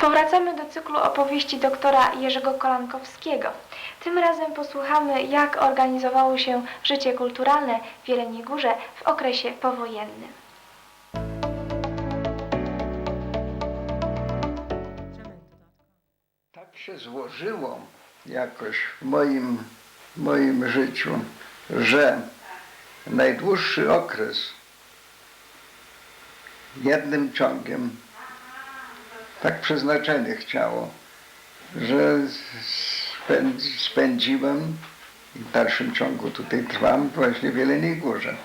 Powracamy do cyklu opowieści doktora Jerzego Kolankowskiego. Tym razem posłuchamy, jak organizowało się życie kulturalne w Jeleniej Górze w okresie powojennym. Tak się złożyło jakoś w moim, moim życiu, że najdłuższy okres jednym ciągiem tak przeznaczenie chciało, że spędzi, spędziłem i w dalszym ciągu tutaj trwam właśnie w Jeleniej Górze.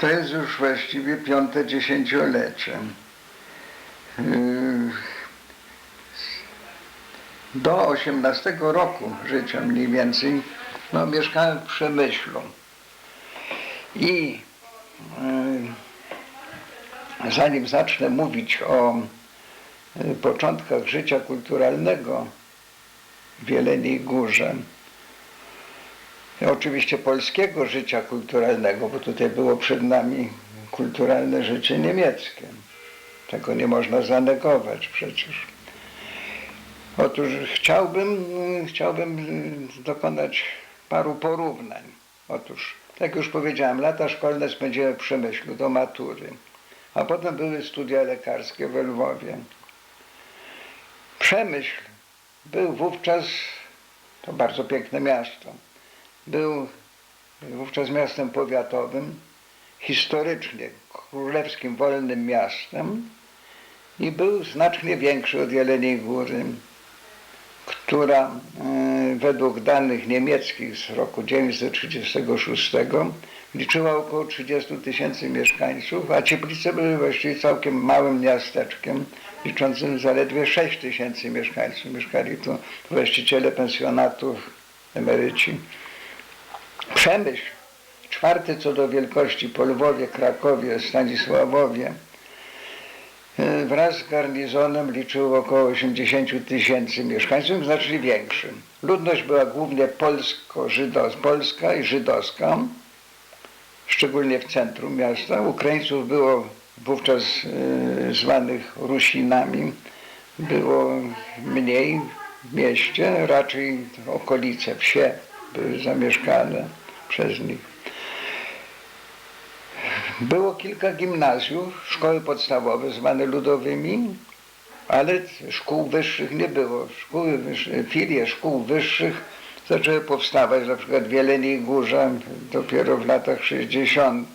To jest już właściwie piąte dziesięciolecie. Yy, do 18 roku życia mniej więcej no, mieszkałem w Przemyślu. I y, zanim zacznę mówić o początkach życia kulturalnego w Jeleniej Górze, oczywiście polskiego życia kulturalnego, bo tutaj było przed nami kulturalne życie niemieckie. Tego nie można zanegować przecież. Otóż chciałbym, chciałbym y, dokonać paru porównań. Otóż, jak już powiedziałem, lata szkolne spędziłem w Przemyślu do matury, a potem były studia lekarskie we Lwowie. Przemyśl. Był wówczas, to bardzo piękne miasto, był wówczas miastem powiatowym, historycznie królewskim wolnym miastem i był znacznie większy od Jeleniej Góry która e, według danych niemieckich z roku 1936 liczyła około 30 tysięcy mieszkańców, a Cieplice były właściwie całkiem małym miasteczkiem, liczącym zaledwie 6 tysięcy mieszkańców. Mieszkali tu właściciele pensjonatów, emeryci. Przemyśl, czwarty co do wielkości po Lwowie, Krakowie, Stanisławowie, E, wraz z garnizonem liczył około 80 tysięcy mieszkańców, znacznie większym. Ludność była głównie polsko-żydowska polska i żydowska, szczególnie w centrum miasta. Ukraińców było wówczas e, zwanych Rusinami, było mniej w mieście, raczej okolice, wsie były zamieszkane przez nich. Było kilka gimnazjów, szkoły podstawowe zwane ludowymi, ale szkół wyższych nie było. Szkoły filie szkół wyższych zaczęły powstawać, na przykład w Jeleniej Górze dopiero w latach 60.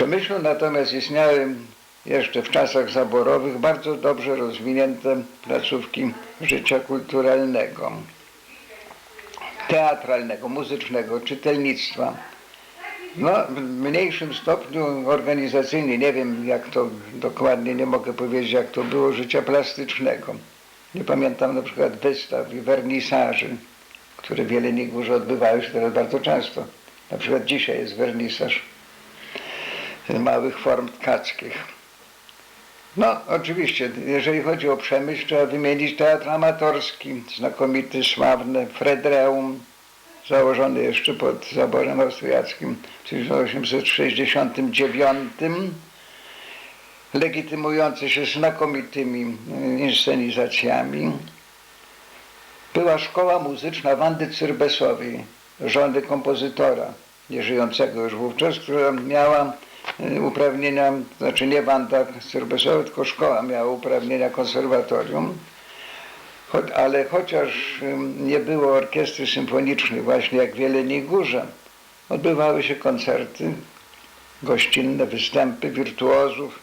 Przemyślu natomiast istniały jeszcze w czasach zaborowych bardzo dobrze rozwinięte placówki życia kulturalnego, teatralnego, muzycznego, czytelnictwa. No, w mniejszym stopniu organizacyjnie, nie wiem jak to dokładnie, nie mogę powiedzieć jak to było, życia plastycznego. Nie pamiętam na przykład wystaw i wernisaży, które w Jeleniej Górze odbywały się teraz bardzo często. Na przykład dzisiaj jest wernisaż małych form tkackich. No, oczywiście, jeżeli chodzi o przemysł, trzeba wymienić teatr amatorski, znakomity, sławny, Fredreum, założony jeszcze pod zaborem austriackim w 1869, legitymujący się znakomitymi inscenizacjami. Była szkoła muzyczna Wandy Cyrbesowej, żony kompozytora, nieżyjącego już wówczas, która miała uprawnienia, znaczy nie Wanda Cyrbesowa, tylko szkoła miała uprawnienia konserwatorium ale chociaż nie było orkiestry symfonicznej, właśnie jak w Jeleniej Górze, odbywały się koncerty, gościnne występy wirtuozów,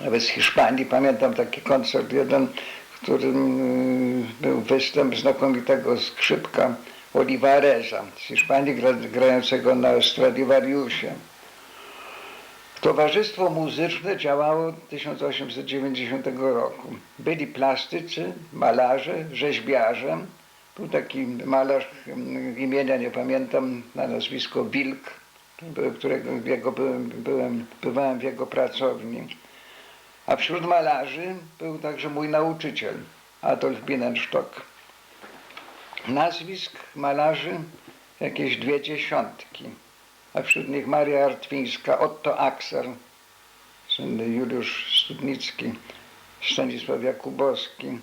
nawet z Hiszpanii. Pamiętam taki koncert jeden, w którym był występ znakomitego skrzypka Olivareza z Hiszpanii grającego na Stradivariusie. Towarzystwo Muzyczne działało od 1890 roku. Byli plastycy, malarze, rzeźbiarze. Był taki malarz, imienia nie pamiętam, na nazwisko Wilk, którego jego byłem, byłem, bywałem w jego pracowni. A wśród malarzy był także mój nauczyciel, Adolf Bienenstock. Nazwisk malarzy jakieś dwie dziesiątki a wśród nich Maria Artwińska, Otto Axer, słynny Juliusz Studnicki, Stanisław Jakubowski.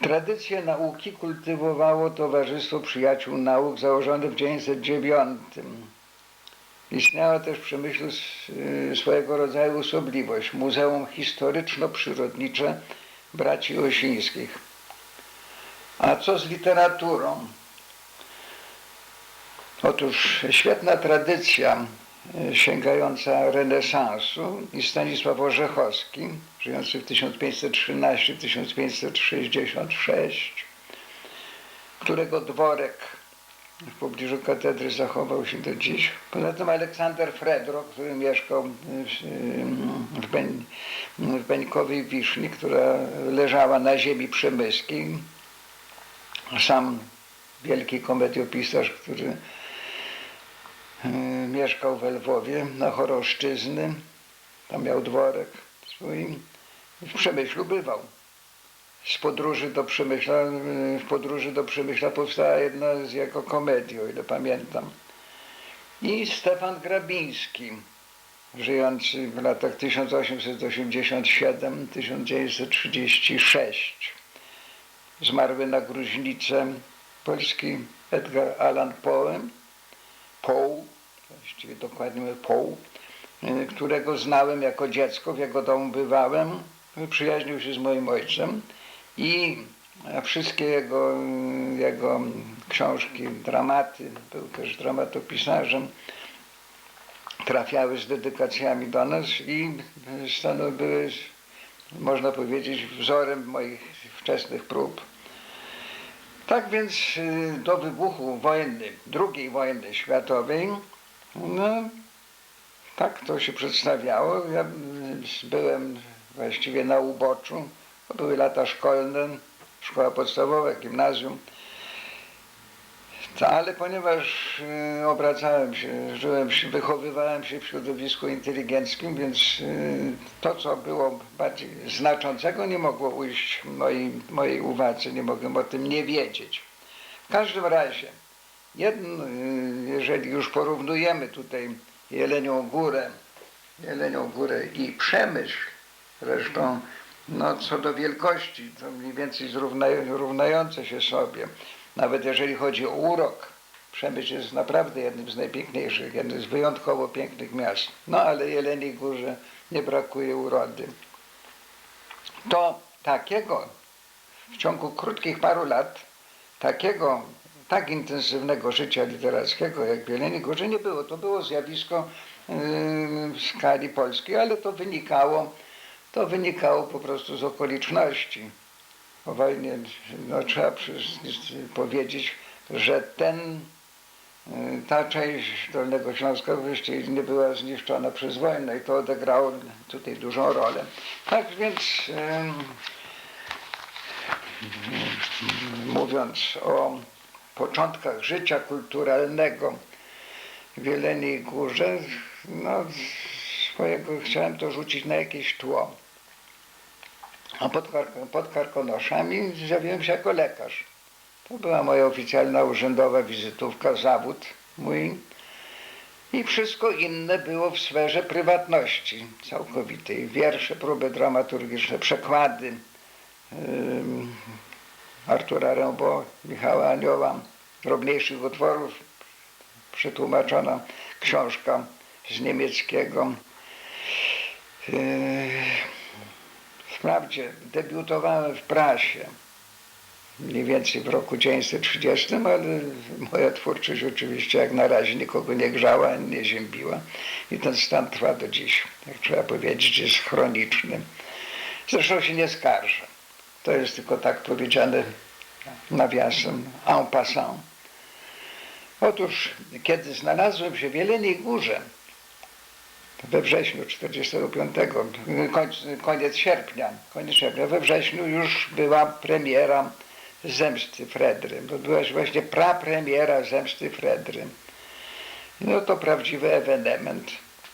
Tradycję nauki kultywowało Towarzystwo Przyjaciół Nauk założone w 1909. Istniała też w Przemyślu y, swojego rodzaju osobliwość Muzeum Historyczno-Przyrodnicze Braci Osińskich. A co z literaturą? Otóż świetna tradycja y, sięgająca renesansu i Stanisław Orzechowski, żyjący w 1513-1566, którego dworek w pobliżu katedry zachował się do dziś. Poza tym Aleksander Fredro, który mieszkał w, w, Beń, w Beńkowej Wiszni, która leżała na ziemi przemyskiej. Sam wielki komediopisarz, który e, mieszkał w Lwowie na Choroszczyzny, tam miał dworek swój, w Przemyślu bywał. Z podróży do Przemyśla, e, w podróży do Przemyśla powstała jedna z jego komedii, o ile pamiętam. I Stefan Grabiński, żyjący w latach 1887-1936. Zmarły na gruźlicę polski Edgar Allan Poe, Poe, właściwie dokładnie Poe, y, którego znałem jako dziecko, w jego domu bywałem, przyjaźnił się z moim ojcem i wszystkie jego, jego książki, dramaty, był też dramatopisarzem, trafiały z dedykacjami do nas i stanowiły, można powiedzieć, wzorem moich wczesnych prób. Tak więc y, do wybuchu wojny, II wojny światowej, no tak to się przedstawiało. Ja byłem właściwie na uboczu, to były lata szkolne, szkoła podstawowa, gimnazjum. Ale ponieważ y, obracałem się, żyłem, się, wychowywałem się w środowisku inteligenckim, więc y, to, co było bardziej znaczącego, nie mogło ujść mojej, mojej uwadze, nie mogłem o tym nie wiedzieć. W każdym razie, jedno, y, jeżeli już porównujemy tutaj Jelenią Górę, Jelenią Górę i Przemyśl, zresztą no, co do wielkości, to mniej więcej zrówna, równające się sobie. Nawet jeżeli chodzi o urok, Przemyśl jest naprawdę jednym z najpiękniejszych, jednym z wyjątkowo pięknych miast. No ale Jeleniej Górze nie brakuje urody. To takiego w ciągu krótkich paru lat, takiego tak intensywnego życia literackiego jak w Jeleniej Górze nie było. To było zjawisko yy, w skali polskiej, ale to wynikało, to wynikało po prostu z okoliczności po wojnie no, trzeba powiedzieć, że ten, y, ta część Dolnego Śląska właściwie nie była zniszczona przez wojnę i to odegrało tutaj dużą rolę. Tak więc ym, mówiąc o początkach życia kulturalnego w Jeleniej Górze, no, swojego chciałem to rzucić na jakieś tło. A pod, pod Karkonoszami zjawiłem się jako lekarz. To była moja oficjalna urzędowa wizytówka, zawód mój. I wszystko inne było w sferze prywatności całkowitej. Wiersze, próby dramaturgiczne, przekłady ym, Artura Rimbaud, Michała Anioła, drobniejszych utworów, przetłumaczona książka z niemieckiego. Yy, Wprawdzie debiutowałem w prasie mniej więcej w roku 1930, ale moja twórczość oczywiście jak na razie nikogo nie grzała, ani nie ziębiła i ten stan trwa do dziś. Jak trzeba powiedzieć, jest chroniczny. Zresztą się nie skarżę. To jest tylko tak powiedziane nawiasem, en passant. Otóż, kiedy znalazłem się w Jeleniej Górze, we wrześniu 45, końc, koniec sierpnia, koniec sierpnia, we wrześniu już była premiera Zemsty Fredry. To była właśnie prapremiera Zemsty Fredry. No to prawdziwy ewenement.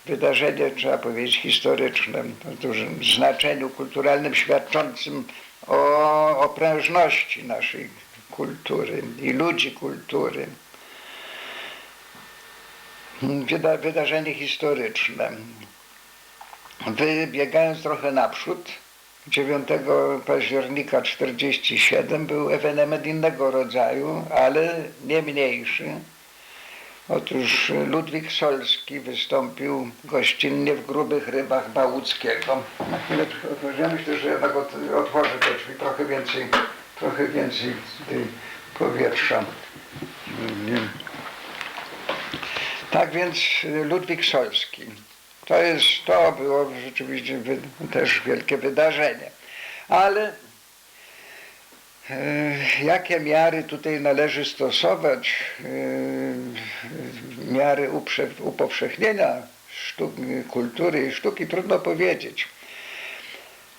Wydarzenie, trzeba powiedzieć, historyczne, o dużym znaczeniu kulturalnym, świadczącym o, o prężności naszej kultury i ludzi kultury. Wyda, wydarzenie historyczne. wybiegając trochę naprzód, 9 października 47 był ewenement innego rodzaju, ale nie mniejszy. Otóż Ludwik Solski wystąpił gościnnie w grubych rybach Bałuckiego. Otworzyłem, myślę, że jednak ot- otworzę te drzwi, trochę więcej, trochę więcej powietrza. Tak więc Ludwik Solski. To jest, to było rzeczywiście też wielkie wydarzenie. Ale jakie miary tutaj należy stosować, e, miary upowszechnienia sztuk, kultury i sztuki, trudno powiedzieć.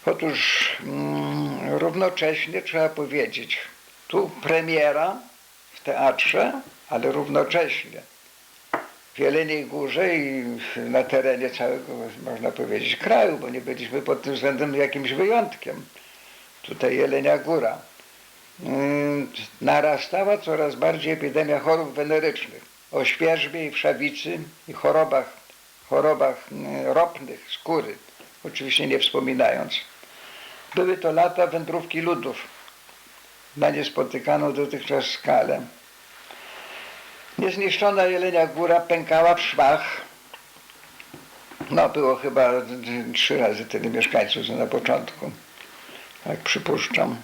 Otóż mm, równocześnie trzeba powiedzieć, tu premiera w teatrze, ale równocześnie w Jeleniej Górze i na terenie całego, można powiedzieć, kraju, bo nie byliśmy pod tym względem jakimś wyjątkiem. Tutaj Jelenia Góra. Ym, Narastała coraz bardziej epidemia chorób wenerycznych. O świerzbie i wszawicy i chorobach, chorobach y, ropnych skóry, oczywiście nie wspominając. Były to lata wędrówki ludów na niespotykaną dotychczas skalę. Niezniszczona Jelenia Góra pękała w szwach. No, było chyba trzy razy tyle mieszkańców co na początku. Tak przypuszczam.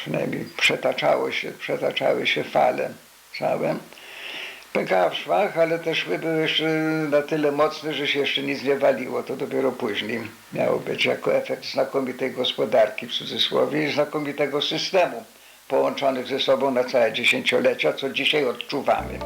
Przynajmniej przetaczało się, przetaczały się fale całe. Pękała w szwach, ale te szwy były jeszcze na tyle mocne, że się jeszcze nic nie waliło. To dopiero później miało być jako efekt znakomitej gospodarki w cudzysłowie i znakomitego systemu połączonych ze sobą na całe dziesięciolecia, co dzisiaj odczuwamy.